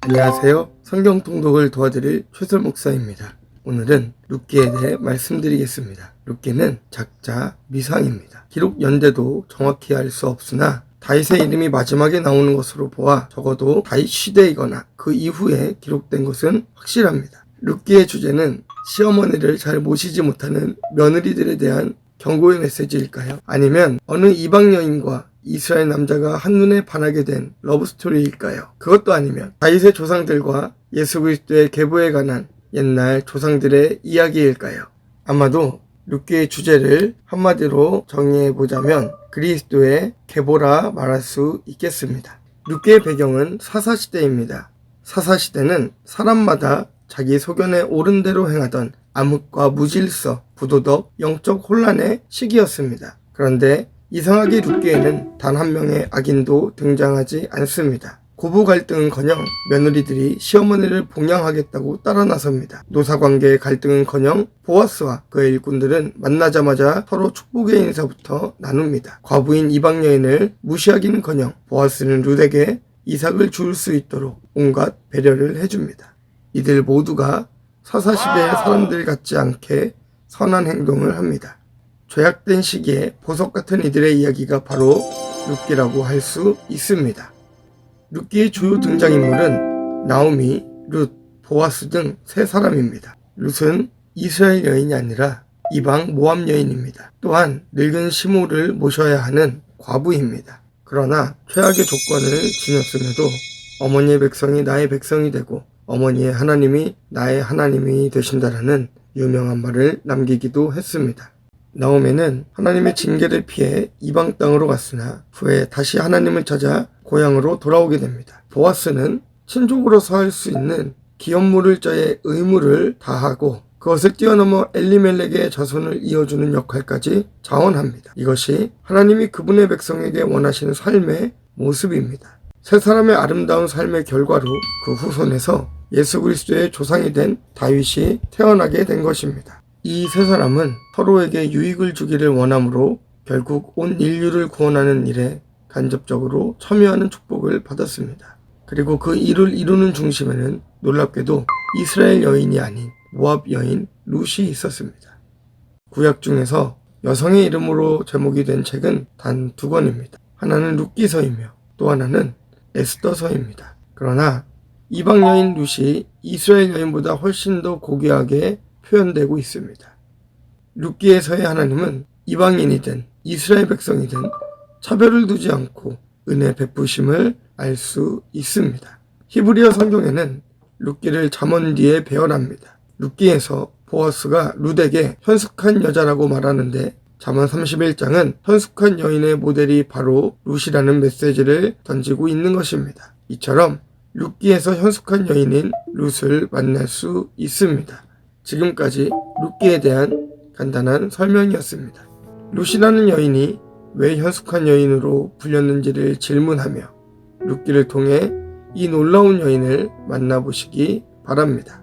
안녕하세요. 성경 통독을 도와드릴 최설 목사입니다. 오늘은 룻기에 대해 말씀드리겠습니다. 룻기는 작자 미상입니다. 기록 연대도 정확히 알 수 없으나 다윗의 이름이 마지막에 나오는 것으로 보아 적어도 다윗 시대이거나 그 이후에 기록된 것은 확실합니다. 룻기의 주제는 시어머니를 잘 모시지 못하는 며느리들에 대한 경고의 메시지일까요? 아니면 어느 이방 여인과 이스라엘 남자가 한눈에 반하게 된 러브스토리일까요? 그것도 아니면 다윗의 조상들과 예수 그리스도의 계보에 관한 옛날 조상들의 이야기일까요? 아마도 룻기의 주제를 한마디로 정의해 보자면 그리스도의 계보라 말할 수 있겠습니다. 룻기의 배경은 사사시대입니다. 사사시대는 사람마다 자기 소견에 옳은 대로 행하던 암흑과 무질서, 부도덕, 영적 혼란의 시기였습니다. 그런데 이상하게 룻기에는 단 한 명의 악인도 등장하지 않습니다. 고부 갈등은커녕 며느리들이 시어머니를 봉양하겠다고 따라 나섭니다. 노사관계의 갈등은커녕 보아스와 그의 일꾼들은 만나자마자 서로 축복의 인사부터 나눕니다. 과부인 이방 여인을 무시하기는커녕 보아스는 룻에게 이삭을 줄 수 있도록 온갖 배려를 해줍니다. 이들 모두가 사사시대의 사람들 같지 않게 선한 행동을 합니다. 죄악된 시기에 보석 같은 이들의 이야기가 바로 룻기라고 할 수 있습니다. 룻기의 주요 등장인물은 나오미, 룻, 보아스 등 세 사람입니다. 룻은 이스라엘 여인이 아니라 이방 모함 여인입니다. 또한 늙은 시모를 모셔야 하는 과부입니다. 그러나 최악의 조건을 지녔음에도 어머니의 백성이 나의 백성이 되고 어머니의 하나님이 나의 하나님이 되신다라는 유명한 말을 남기기도 했습니다. 나오미는 하나님의 징계를 피해 이방 땅으로 갔으나 후에 다시 하나님을 찾아 고향으로 돌아오게 됩니다. 보아스는 친족으로서 할 수 있는 기업물을 자의 의무를 다하고 그것을 뛰어넘어 엘리멜렉의 자손을 이어주는 역할까지 자원합니다. 이것이 하나님이 그분의 백성에게 원하시는 삶의 모습입니다. 세 사람의 아름다운 삶의 결과로 그 후손에서 예수 그리스도의 조상이 된 다윗이 태어나게 된 것입니다. 이 세 사람은 서로에게 유익을 주기를 원하므로 결국 온 인류를 구원하는 일에 간접적으로 참여하는 축복을 받았습니다. 그리고 그 일을 이루는 중심에는 놀랍게도 이스라엘 여인이 아닌 모압 여인 룻이 있었습니다. 구약 중에서 여성의 이름으로 제목이 된 책은 단 두 권입니다. 하나는 룻기서이며 또 하나는 에스더서입니다. 그러나 이방 여인 룻이 이스라엘 여인보다 훨씬 더 고귀하게 표현되고 있습니다. 룻기에서의 하나님은 이방인이든 이스라엘 백성이든 차별을 두지 않고 은혜 베푸심을 알 수 있습니다. 히브리어 성경에는 룻기를 잠언 뒤에 배열합니다. 룻기에서 보아스가 룻에게 현숙한 여자라고 말하는데 잠언 31장은 현숙한 여인의 모델이 바로 룻이라는 메시지를 던지고 있는 것입니다. 이처럼 룻기에서 현숙한 여인인 룻을 만날 수 있습니다. 지금까지 룻기에 대한 간단한 설명이었습니다. 룻이라는 여인이 왜 현숙한 여인으로 불렸는지를 질문하며 룻기를 통해 이 놀라운 여인을 만나보시기 바랍니다.